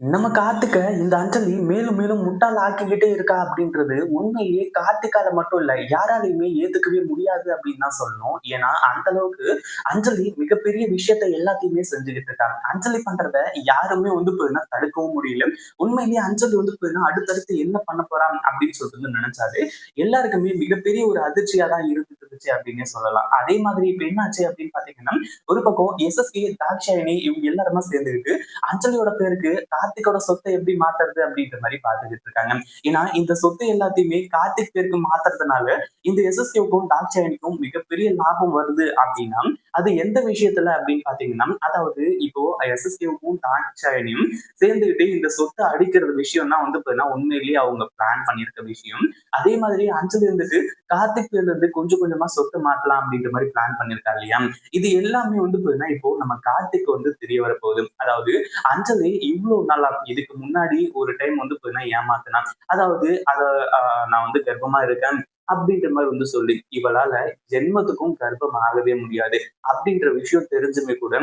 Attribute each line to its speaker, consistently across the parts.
Speaker 1: நம்ம கார்த்திக்க இந்த அஞ்சலி மேலும் மேலும் முட்டாள் ஆக்கிக்கிட்டே இருக்கா அப்படின்றது உண்மையிலேயே கார்த்திகால மட்டும் இல்ல யாராலையுமே ஏத்துக்கவே முடியாது அப்படின்னு தான் சொல்லணும். ஏன்னா அந்த அளவுக்கு அஞ்சலி மிகப்பெரிய விஷயத்த எல்லாத்தையுமே செஞ்சுக்கிட்டு இருக்காங்க. அஞ்சலி பண்றத யாருமே வந்து போயின்னா தடுக்கவும் முடியல. உண்மையிலேயே அஞ்சலி வந்து போயின்னா அடுத்தடுத்து என்ன பண்ண போறாங்க அப்படின்னு சொல்லிட்டு நினைச்சாரு எல்லாருக்குமே மிகப்பெரிய ஒரு அதிர்ச்சியா தான் இருந்துட்டு இருந்துச்சு அப்படின்னே சொல்லலாம். அதே மாதிரி இப்ப என்னாச்சு அப்படின்னு பாத்தீங்கன்னா ஒரு பக்கம் எஸ்எஸ்கே தாக்ஷாயினி இவங்க எல்லாருமே சேர்ந்துக்கிட்டு அஞ்சலியோட பேருக்கு கார்த்திகோட சொத்தை எப்படி மாத்துறது அப்படின்ற மாதிரி பாத்துக்கிட்டு இருக்காங்க. ஏன்னா இந்த சொத்து எல்லாத்தையுமே கார்த்திக் பேருக்கு மாத்துறதுனால இந்த எஸ்எஸ்கேவுக்கும் தாக்ஷாயணிக்கும் மிகப்பெரிய லாபம் வருது அப்படின்னா அது எந்த விஷயத்துல அப்படின்னு பாத்தீங்கன்னா அதாவது இப்போ எஸ்எஸ்கேவுக்கும் தாக்ஷாயணியும் சேர்ந்துகிட்டு இந்த சொத்தை அடிக்கிறது விஷயம் தான் வந்து பாத்தீங்கன்னா உண்மையிலேயே அவங்க பிளான் பண்ணியிருக்க விஷயம். அதே மாதிரி அஞ்சல் இருந்துட்டு கார்த்திக் இருந்து கொஞ்சம் கொஞ்சமா சொத்து மாத்தலாம் அப்படின்ற மாதிரி பிளான் பண்ணிருக்கா இல்லையா? இது எல்லாமே வந்து பாத்தீங்கன்னா இப்போ நம்ம கார்த்திக் வந்து தெரிய வரப்போகுது. அதாவது அஞ்சலி இவ்வளவு நாள் இதுக்கு முன்னாடி ஒரு டைம் வந்து பார்த்தீங்கன்னா ஏமாத்தினா அதாவது அத ஆஹ் நான் வந்து கர்ப்பமா இருக்கேன் அப்படின்ற மாதிரி வந்து சொல்லி இவளால ஜென்மத்துக்கும் கர்ப்பம் ஆகவே முடியாது அப்படின்ற விஷயம் தெரிஞ்சுமே கூட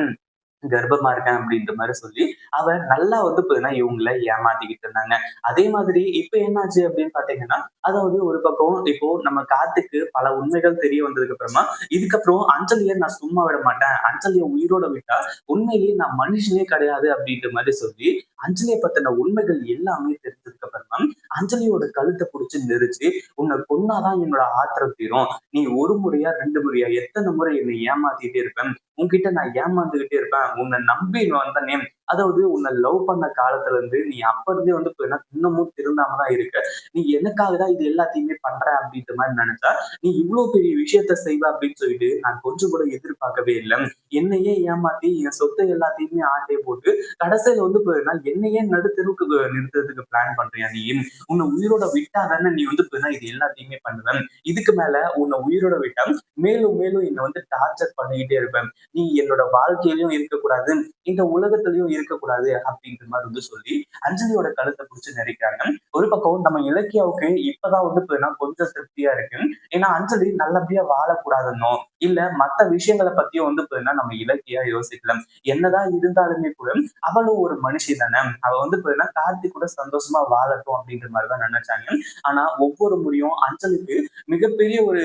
Speaker 1: கர்ப்பமா இருக்கேன் அப்படின்ற மாதிரி சொல்லி அவ நல்லா வந்து பாத்தீங்கன்னா இவங்கள ஏமாத்திக்கிட்டு இருந்தாங்க. அதே மாதிரி இப்ப என்னாச்சு அப்படின்னு பாத்தீங்கன்னா அதாவது ஒரு பக்கம் இப்போ நம்ம காத்துக்கு பல உண்மைகள் தெரிய வந்ததுக்கு அப்புறமா இதுக்கப்புறம் அஞ்சலியை நான் சும்மா விட மாட்டேன். அஞ்சலியை உயிரோட விட்டா உண்மையிலேயே நான் மனுஷனே கிடையாது அப்படின்ற மாதிரி சொல்லி அஞ்சலியை பத்தின உண்மைகள் எல்லாமே தெரிஞ்சதுக்கு அப்புறமா அஞ்சலியோட கழுத்தை பிடிச்சி நெரிச்சு உன்னை கொன்னாதான் என்னோட ஆத்திரம் தீரும். நீ ஒரு முறையா ரெண்டு முறையா எத்தனை முறை என்னை ஏமாத்திட்டே இருப்பேன்? உன்கிட்ட நான் ஏமாந்துகிட்டே இருப்பேன். உன்னை நம்பி வந்தனே. அதாவது உன்னை லவ் பண்ண காலத்துல இருந்து நீ அப்ப இருந்தே வந்து போயினா இன்னமும் திருந்தாம தான் இருக்க. நீ எனக்காக தான் இது எல்லாத்தையுமே பண்ற அப்படின்ற மாதிரி நினைச்சா நீ இவ்வளவு பெரிய விஷயத்த செய்வ அப்படின்னு சொல்லிட்டு நான் கொஞ்சம் கூட எதிர்பார்க்கவே இல்லை. என்னையே ஏமாத்தி என் சொத்தை எல்லாத்தையுமே ஆட்டே போட்டு கடைசியில வந்து போயினா என்னையே நடுத்தருவுக்கு நிறுத்துறதுக்கு பிளான் பண்றியா நீ? உன்னை உயிரோட விட்டா தானே நீ வந்து இது எல்லாத்தையுமே பண்ணுவேன் இதுக்கு மேல உன்னை உயிரோட விட்டா மேலும் மேலும் என்னை வந்து டார்ச்சர் பண்ணிக்கிட்டே இருப்பேன் நீ என்னோட வாழ்க்கையிலயும் இருக்கக்கூடாது. இந்த உலகத்திலயும் இருக்கக்கூடாது அப்படின்ற மாதிரி வந்து சொல்லி அஞ்சலியோட கழுத்தை பிடிச்சி நினைக்கிறாங்க ஒரு பக்கம் நம்ம இலக்கியாவுக்கு இப்பதான் வந்து கொஞ்சம் திருப்தியா இருக்கு ஏன்னா அஞ்சலி நல்லபடியா வாழக்கூடாதுன்னோ இல்ல மத்த விஷயங்களை பத்தியும் வந்து போயினா நம்ம இலக்கியா யோசிக்கலாம். என்னதான் இருந்தாலுமே கூட அவளும் ஒரு மனுஷி தானே. அவ வந்து போயினா கார்த்திக் கூட சந்தோஷமா வாழட்டும் அப்படின்ற மாதிரிதான் நினைச்சாங்க. ஆனா ஒவ்வொரு முறையும் அஞ்சலிக்கு மிகப்பெரிய ஒரு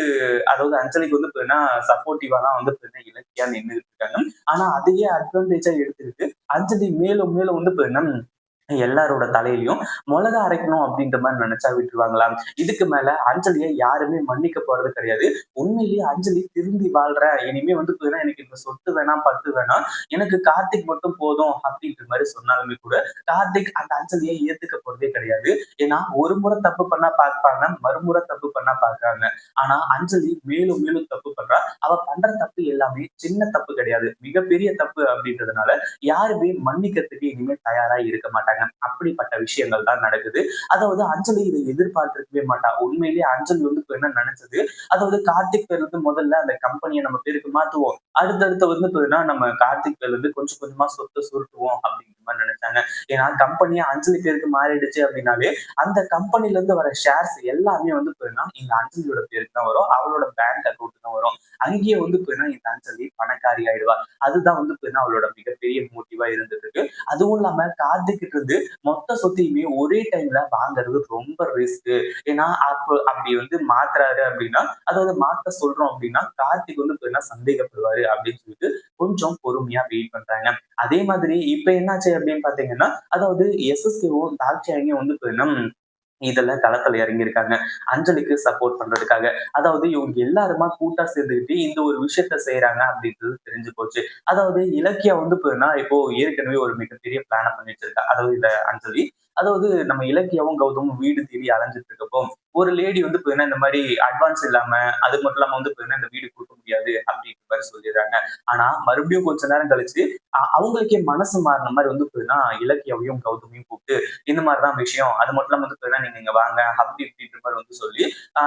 Speaker 1: அதாவது அஞ்சலிக்கு வந்து போயினா சப்போர்ட்டிவா தான் வந்து போயினா இலக்கியா நின்று இருக்காங்க. ஆனா அதையே அட்வான்டேஜா எடுத்துக்கிட்டு அஞ்சலி மேலும் மேலும் வந்து போயினா எல்லாரோட தலையிலையும் மிளகா அரைக்கணும் அப்படின்ற மாதிரி நினைச்சா விட்டுருவாங்களா? இதுக்கு மேல அஞ்சலியை யாருமே மன்னிக்க போறது கிடையாது. உண்மையிலேயே அஞ்சலி திரும்பி வாழ்ற. இனிமே வந்து போதுனா எனக்கு இந்த சொத்து வேணாம் பத்து வேணாம். எனக்கு கார்த்திக் மட்டும் போதும் அப்படின்ற மாதிரி சொன்னாலுமே கூட கார்த்திக் அந்த அஞ்சலியை ஏத்துக்க போறதே கிடையாது. ஏன்னா ஒரு முறை தப்பு பண்ணா பார்ப்பாங்க மறுமுறை தப்பு பண்ணா பாக்குறாங்க ஆனா அஞ்சலி மேலும் மேலும் தப்பு பண்றா. அவ பண்ற தப்பு எல்லாமே சின்ன தப்பு கிடையாது. மிகப்பெரிய தப்பு அப்படின்றதுனால யாருமே மன்னிக்கிறதுக்கு இனிமே தயாரா இருக்க மாட்டாங்க. அப்படிப்பட்ட விஷயங்கள் தான் நடக்குது. அதாவது அஞ்சலி இதை எதிர்பார்த்திருக்கவே மாட்டா. உண்மையிலேயே அஞ்சலி வந்து என்ன நினைச்சது? அதாவது கார்த்திக் பேர் வந்து முதல்ல அந்த கம்பெனியை நம்ம பேருக்கு மாத்துவோம். அடுத்தடுத்து வந்து நம்ம கார்த்திக் பேர்ல இருந்து கொஞ்சம் கொஞ்சமா சொத்தை சுருட்டுவோம் அப்படிங்கிற மாதிரி நினைச்சாங்க. ஏன்னா கம்பெனியா அஞ்சலி பேருக்கு மாறிடுச்சு அப்படின்னாலே அந்த கம்பெனில இருந்து வர ஷேர்ஸ் எல்லாமே வந்து போயினா இந்த அஞ்சலியோட பேருக்கு தான் வரும். அவளோட பேங்க் அக்கௌண்ட் தான் வரும். அங்கேயே வந்து போயினா இந்த அஞ்சலி பணக்காரி ஆயிடுவா. அதுதான் வந்து போயினா அவளோட மிகப்பெரிய மோட்டிவா இருந்துட்டு இருக்கு. அதுவும் இல்லாம கார்த்திக் இருந்து மொத்த சொத்தையுமே ஒரே டைம்ல வாங்குறது ரொம்ப ரிஸ்க் ஏன்னா அப்போ அப்படி வந்து மாத்துறாரு அப்படின்னா அதாவது மாத்த சொல்றோம் அப்படின்னா கார்த்திக் வந்து போயினா சந்தேகப்படுவாரு அப்படின்னு சொல்லிட்டு கொஞ்சம் பொறுமையா வெயிட் பண்றாங்க. அதே மாதிரி இப்ப என்னாச்சு அப்படின்னு பாத்தீங்கன்னா அதாவது எஸ்எஸ்கேவும் தாட்சியாங்கியும் வந்து போயினா இதெல்லாம் களத்துல இறங்கியிருக்காங்க. அஞ்சலிக்கு சப்போர்ட் பண்றதுக்காக. அதாவது இவங்க எல்லாருமா கூட்டா சேர்ந்துக்கிட்டு இந்த ஒரு விஷயத்த செய்யறாங்க அப்படின்றது தெரிஞ்சு போச்சு. அதாவது இலக்கியா வந்து போனா இப்போ ஏற்கனவே ஒரு மிகப்பெரிய பிளான பண்ணி வச்சிருக்கா அதாவது இந்த அஞ்சலி. அதாவது நம்ம இலக்கியாவும் கௌதமும் வீடு தேடி அலைஞ்சிட்டு இருக்கப்போ ஒரு லேடி வந்து போயினா இந்த மாதிரி அட்வான்ஸ் இல்லாம அது மட்டும் இல்லாம வந்து போயினா இந்த வீடு கொடுக்க முடியாது அப்படின்ற மாதிரி சொல்லிடுறாங்க. ஆனா மறுபடியும் கொஞ்ச நேரம் கழிச்சு அவங்களுக்கே மனசு மாறின மாதிரி வந்து போயினா இலக்கியாவையும் கௌதமையும் கூப்பிட்டு இந்த மாதிரிதான் விஷயம். அது மட்டும் இல்லாம வந்து போயினா நீங்க இங்க வாங்க அப்படி இப்படின்ற மாதிரி வந்து சொல்லி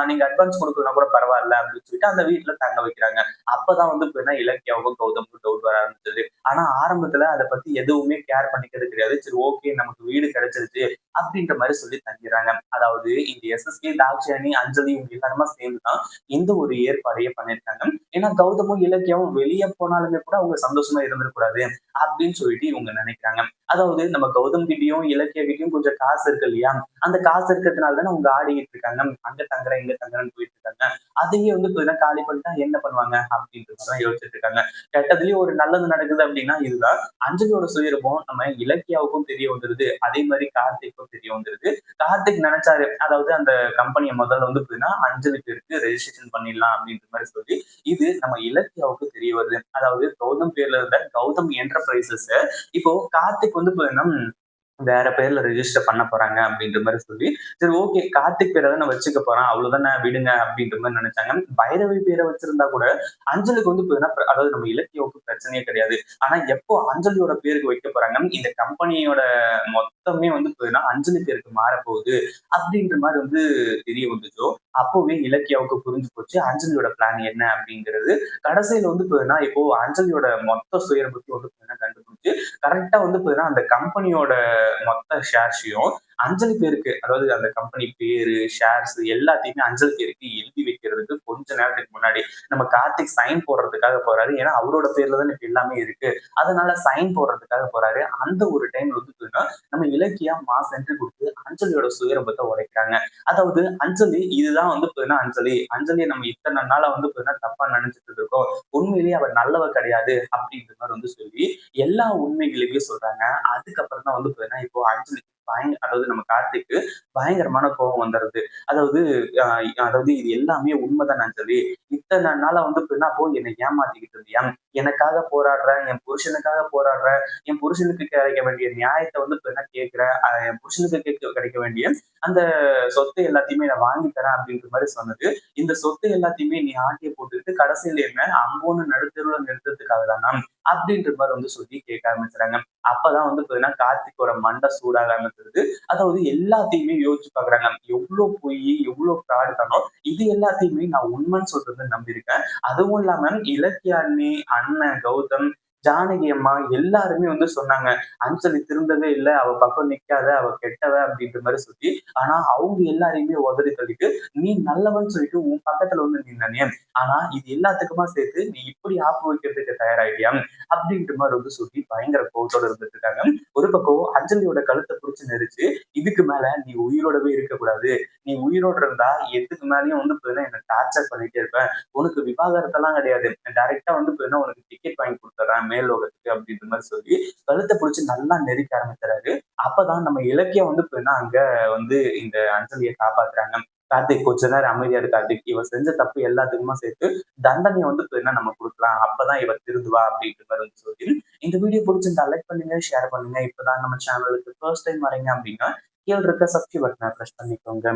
Speaker 1: நீங்க அட்வான்ஸ் கொடுக்கலாம் கூட பரவாயில்ல அப்படின்னு சொல்லிட்டு அந்த வீட்டுல தங்க வைக்கிறாங்க. அப்பதான் வந்து போயின்னா இலக்கியாவும் கௌதமும் டவுட் வர ஆரம்பிச்சது. ஆனா ஆரம்பத்துல அதை பத்தி எதுவுமே கேர் பண்ணிக்கிறது கிடையாது. சரி ஓகே நமக்கு வீடு கிடைச்சிருச்சு அப்படின்ற மாதிரி சொல்லி தங்கிடுறாங்க அதாவது இந்த எஸ்எஸ்கே தாக்ஷாயணி அஞ்சலி இவங்க எல்லாருமா சேர்ந்துதான் இந்த ஒரு ஏற்பாடையே பண்ணியிருக்காங்க ஏன்னா கௌதமும் இலக்கியமும் வெளியே போனாலுமே கூட அவங்க சந்தோஷமா இருந்துடக்கூடாது அப்படின்னு சொல்லிட்டு இவங்க நினைக்கிறாங்க. அதாவது நம்ம கௌதம் கிட்டயும் இலக்கிய கிட்டயும் கொஞ்சம் காசு இருக்கு இல்லையா? அந்த காசு இருக்கிறதுனால தானே அவங்க ஆடிக்கிட்டு இருக்காங்க. அங்க தங்குறேன் இங்க தங்குறேன்னு போயிட்டு இருக்காங்க. அதையே வந்து இப்ப காலி பண்ணிட்டா என்ன பண்ணுவாங்க? அப்படின்றதான் யோசிச்சுட்டு இருக்காங்க. கெட்டதுலயும் ஒரு நல்லது நடக்குது அப்படின்னா இதுதான் அஞ்சலியோட சுயரூபம். நம்ம இலக்கியாவுக்கும் தெரிய வந்துருது. அதே மாதிரி கார்த்திக்கும் தெரிய வந்துருது. கார்த்திக் நினைச்சாரு. அதாவது அந்த கம்பெனியை முதல்ல வந்து பார்த்தீங்கன்னா அஞ்சலி பேருக்கு ரெஜிஸ்ட்ரேஷன் பண்ணிடலாம் அப்படின்ற மாதிரி சொல்லி இது நம்ம இலக்கியாவுக்கு தெரிய வருது. அதாவது கௌதம் பேர்ல இருந்த கௌதம் என்டர்பிரைசஸ் இப்போ கார்த்திக் வந்து பார்த்தீங்கன்னா வேற பேர்ல ரெஜிஸ்டர் பண்ண போறாங்க அப்படின்ற மாதிரி சொல்லி சரி ஓகே கார்த்திக் பேரை தான் வச்சுக்க போறான் அவ்வளவுதானே விடுங்க அப்படின்ற மாதிரி நினைச்சாங்க. பைரவி பேரை வச்சிருந்தா கூட அஞ்சலுக்கு வந்து அதாவது நம்ம இலக்கியாவுக்கு பிரச்சனையே கிடையாது. ஆனா எப்போ அஞ்சலியோட பேருக்கு வைக்க போறாங்க இந்த கம்பெனியோட மொத்தமே வந்து போதுன்னா அஞ்சலி பேருக்கு மாறப்போகுது அப்படின்ற மாதிரி வந்து தெரிய வந்துச்சோ அப்போவே இலக்கியாவுக்கு புரிஞ்சு போச்சு. அஞ்சலியோட பிளான் என்ன அப்படிங்கிறது கடைசியில வந்து போதுன்னா இப்போ அஞ்சலியோட மொத்த சுயரபத்தி வந்து கண்டு கரெக்டா வந்து பார்த்தீங்கன்னா அந்த கம்பெனியோட மொத்த ஷேர்ஸையும் அஞ்சல் பேருக்கு அதாவது அந்த கம்பெனி பேரு ஷேர்ஸ் எல்லாத்தையுமே அஞ்சல் பேருக்கு எழுதி வைக்கிறதுக்கு கொஞ்ச நேரத்துக்கு முன்னாடி நம்ம கார்த்திக் சைன் போடுறதுக்காக போறாரு. ஏன்னா அவரோட பேர்ல தான் இப்ப எல்லாமே இருக்கு. அதனால சைன் போடுறதுக்காக போறாரு. அந்த ஒரு டைம் வந்து நம்ம இலக்கியா மாஸ் என்ட்ரி கொடுத்து அஞ்சலியோட சுயரபத்தை உடைக்கிறாங்க. அதாவது அஞ்சலி இதுதான் வந்து அஞ்சலி. அஞ்சலியை நம்ம இத்தனை நாளா வந்து தப்பா நினைச்சிட்டு இருக்கோம். உண்மையிலேயே அவர் நல்லவ கிடையாது அப்படின்ற மாதிரி வந்து சொல்லி எல்லா உண்மைகளையுமே சொல்றாங்க. அதுக்கப்புறம் தான் வந்து இப்போ அஞ்சலி பயங்கர அதாவது நம்ம கார்த்திக்கு பயங்கரமான கோபம் வந்துடுது அதாவது அதாவது இது எல்லாமே உண்மைதான் சொல்லி இத்தனை நாளா வந்து என்ன போய் என்னை ஏமாத்திக்கிட்டு இருந்தியா? எனக்காக போராடுறேன் என் புருஷனுக்காக போராடுறேன் என் புருஷனுக்கு கிடைக்க வேண்டிய நியாயத்தை வந்து என்ன கேட்கிறேன் என் புருஷனுக்கு கேட்க கிடைக்க வேண்டிய அந்த சொத்தை எல்லாத்தையுமே நான் வாங்கி தரேன் அப்படின்ற மாதிரி சொன்னது. இந்த சொத்து எல்லாத்தையுமே நீ ஆட்டிய போட்டுக்கிட்டு கடைசியில என்ன அம்போன்னு நடுத்தருவில் நிறுத்துறதுக்காக தானா? அப்படின்ற மாதிரி வந்து சொல்லி கேட்க ஆரம்பிச்சுறாங்க அப்பதான் வந்து பாத்தீங்கன்னா கார்த்திகோட மண்டை சூடாக ஆரம்பிச்சிருது. அதாவது எல்லாத்தையுமே யோசிச்சு பாக்குறாங்க. எவ்வளவு பொய் எவ்வளவு ஃப்ராடு தானோ இது எல்லாத்தையுமே நான் உண்மைன்னு சொல்றது நம்பியிருக்கேன் அதுவும் இல்லாம இலக்கிய அண்ணி அண்ணன் கௌதம் ஜானகி அம்மா எல்லாருமே வந்து சொன்னாங்க அஞ்சலி திருந்தவே இல்லை அவ பக்கம் நிக்காத அவ கெட்டவ அப்படின்ற மாதிரி சொல்லி ஆனா அவங்க எல்லாரையுமே உதறி தள்ளிட்டு நீ நல்லவன் சொல்லிட்டு உன் பக்கத்துல வந்து நின்னே ஆனா இது எல்லாத்துக்குமா சேர்த்து நீ இப்படி ஆப்பு வைக்கிறதுக்கு தயாராகிட்டியா அப்படின்ற மாதிரி வந்து சொல்லி பயங்கர கோவத்தோட இருந்துட்டு இருக்காங்க. ஒரு பக்கம் அஞ்சலியோட கழுத்தை பிடிச்சி நெரிச்சு இதுக்கு மேல நீ உயிரோடவே இருக்கக்கூடாது. நீ உயிரோட இருந்தா எதுக்கு மேலேயும் வந்து என்ன டார்ச்சர் பண்ணிட்டே இருப்பேன் உனக்கு விவாகரத்தெல்லாம் கிடையாது. டைரக்டா வந்து உனக்கு டிக்கெட் வாங்கி கொடுத்துட்றேன். மேலோகத்துக்கு அப்படின்ற மாதிரி சொல்லி கழுத்தை பிடிச்சி நல்லா நெருக்க ஆரம்பிச்சுறாரு அப்பதான் நம்ம இலக்கியம் வந்து அங்க வந்து இந்த அஞ்சலியை காப்பாத்துறாங்க. கார்த்திக் கொஞ்ச நேரம் அமைதியா இருக்கு கார்த்திக். இவ செஞ்ச தப்பு எல்லாத்துக்குமா சேர்த்து தண்டனையை வந்து என்ன நம்ம கொடுக்கலாம்? அப்பதான் இவ திருந்துவா அப்படின்ற மாதிரி வந்து சொல்லி இந்த வீடியோ பிடிச்சிருந்தா லைக் பண்ணுங்க ஷேர் பண்ணுங்க. இப்பதான் நம்ம சேனலுக்கு ஃபர்ஸ்ட் டைம் வரீங்க அப்படின்னா கீழே இருக்க சப்ஸ்கிரைப் பட்டனை ப்ரெஸ் பண்ணிக்கோங்க.